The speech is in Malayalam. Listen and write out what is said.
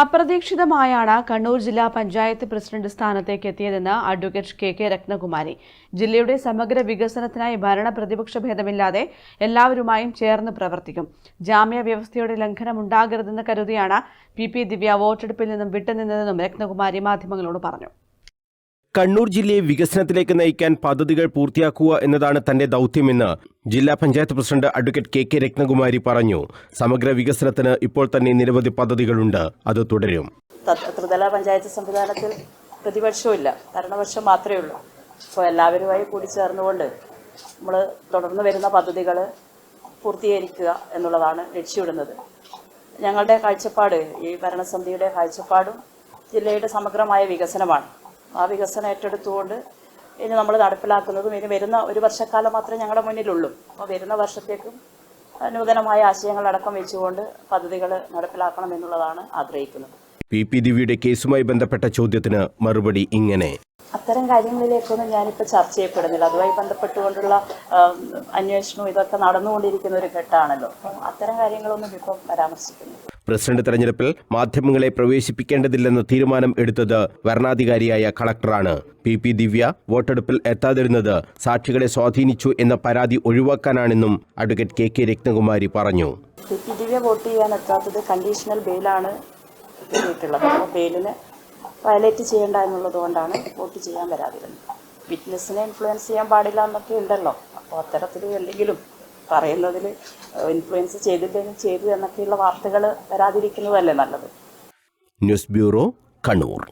അപ്രതീക്ഷിതമായാണ് കണ്ണൂർ ജില്ലാ പഞ്ചായത്ത് പ്രസിഡന്റ് സ്ഥാനത്തേക്ക് എത്തിയതെന്ന് അഡ്വക്കേറ്റ് കെ കെ രത്നകുമാരി. ജില്ലയുടെ സമഗ്ര വികസനത്തിനായി ഭരണ പ്രതിപക്ഷ ഭേദമില്ലാതെ എല്ലാവരുമായും ചേർന്ന് പ്രവർത്തിക്കും. ജാമ്യ വ്യവസ്ഥയുടെ ലംഘനം ഉണ്ടാകരുതെന്ന് കരുതിയാണ് പി പി ദിവ്യ വോട്ടെടുപ്പിൽ നിന്നും വിട്ടുനിന്നതെന്നും രത്നകുമാരി മാധ്യമങ്ങളോട് പറഞ്ഞു. കണ്ണൂർ ജില്ലയെ വികസനത്തിലേക്ക് നയിക്കാൻ പദ്ധതികൾ പൂർത്തിയാക്കുക എന്നതാണ് തന്റെ ദൗത്യമെന്ന് ജില്ലാ panchayat president advocate K K Ratnakumari പറഞ്ഞു. സമഗ്ര വികസനത്തിന് ഇപ്പോൾ തന്നെ നിരവധി പദ്ധതികളുണ്ട്. അത് തുടരും. ത്രിതല പഞ്ചായത്ത് സംവിധാനത്തിൽ പ്രതിപക്ഷമില്ല ഭരണപക്ഷം മാത്രമേ ഉള്ളൂ. അപ്പോൾ എല്ലാവരുമായി കൂടി ചേർന്നുകൊണ്ട് നമ്മൾ തുടർന്ന് വരുന്ന പദ്ധതികൾ പൂർത്തീകരിക്കുക എന്നുള്ളതാണ് ലക്ഷ്യമിടുന്നത്. ഞങ്ങളുടെ കാഴ്ചപ്പാട് ഈ ഭരണസമിതിയുടെ കാഴ്ചപ്പാടും ജില്ലയുടെ സമഗ്രമായ വികസനമാണ്. ആ വികസനം ഏറ്റെടുത്തുകൊണ്ട് ഇനി നമ്മൾ നടപ്പിലാക്കുന്നതും ഇനി വരുന്ന ഒരു വർഷക്കാലം മാത്രമേ ഞങ്ങളുടെ മുന്നിലുള്ളൂ. അപ്പോൾ വരുന്ന വർഷത്തേക്കും നൂതനമായ ആശയങ്ങളടക്കം വെച്ചുകൊണ്ട് പദ്ധതികൾ നടപ്പിലാക്കണം എന്നുള്ളതാണ് ആഗ്രഹിക്കുന്നത്. പി പി ദിവ്യയുടെ കേസുമായി ബന്ധപ്പെട്ട ചോദ്യത്തിന് മറുപടി ഇങ്ങനെ. അത്തരം കാര്യങ്ങളിലേക്കൊന്നും ഞാനിപ്പോൾ ചർച്ച ചെയ്യപ്പെടുന്നില്ല. അതുമായി ബന്ധപ്പെട്ടുകൊണ്ടുള്ള അന്വേഷണവും ഇതൊക്കെ നടന്നുകൊണ്ടിരിക്കുന്ന ഒരു ഘട്ടമാണല്ലോ. അത്തരം കാര്യങ്ങളൊന്നും ഇപ്പം പരാമർശിക്കുന്നില്ല. പ്രസിഡന്റ് തെരഞ്ഞെടുപ്പിൽ മാധ്യമങ്ങളെ പ്രവേശിപ്പിക്കേണ്ടതില്ലെന്ന തീരുമാനം എടുത്തത് വരണാധികാരിയായ കളക്ടറാണ്. പി പി ദിവ്യ വോട്ടെടുപ്പിൽ എത്താതിരുന്നത് സാക്ഷികളെ സ്വാധീനിച്ചു എന്ന പരാതി ഒഴിവാക്കാനാണെന്നും അഡ്വക്കേറ്റ് കെ കെ രത്നകുമാരി പറഞ്ഞു. പി ദിവ്യ വോട്ട് ചെയ്യാൻ കണ്ടീഷണൽ ബെയിലാണ് ബെയിലിന് വയലേറ്റ് ചെയ്യേണ്ട എന്നുള്ളത് കൊണ്ടാണ് വോട്ട് ചെയ്യാൻ വരാതിരുന്നത്. വിറ്റ്നസിനെ ഇൻഫ്ലുവൻസ് ചെയ്യാൻ പാടില്ല എന്നൊക്കെ ഉണ്ടല്ലോ. അപ്പോൾ അത്തരത്തിൽ എന്തെങ്കിലും പറയുന്നതിൽ ഇൻഫ്ലുവൻസ് ചെയ്തില്ലെങ്കിൽ ചെയ്തു എന്നൊക്കെയുള്ള വാർത്തകൾ വരാതിരിക്കുന്നതല്ലേ നല്ലത്? News bureau Kannur.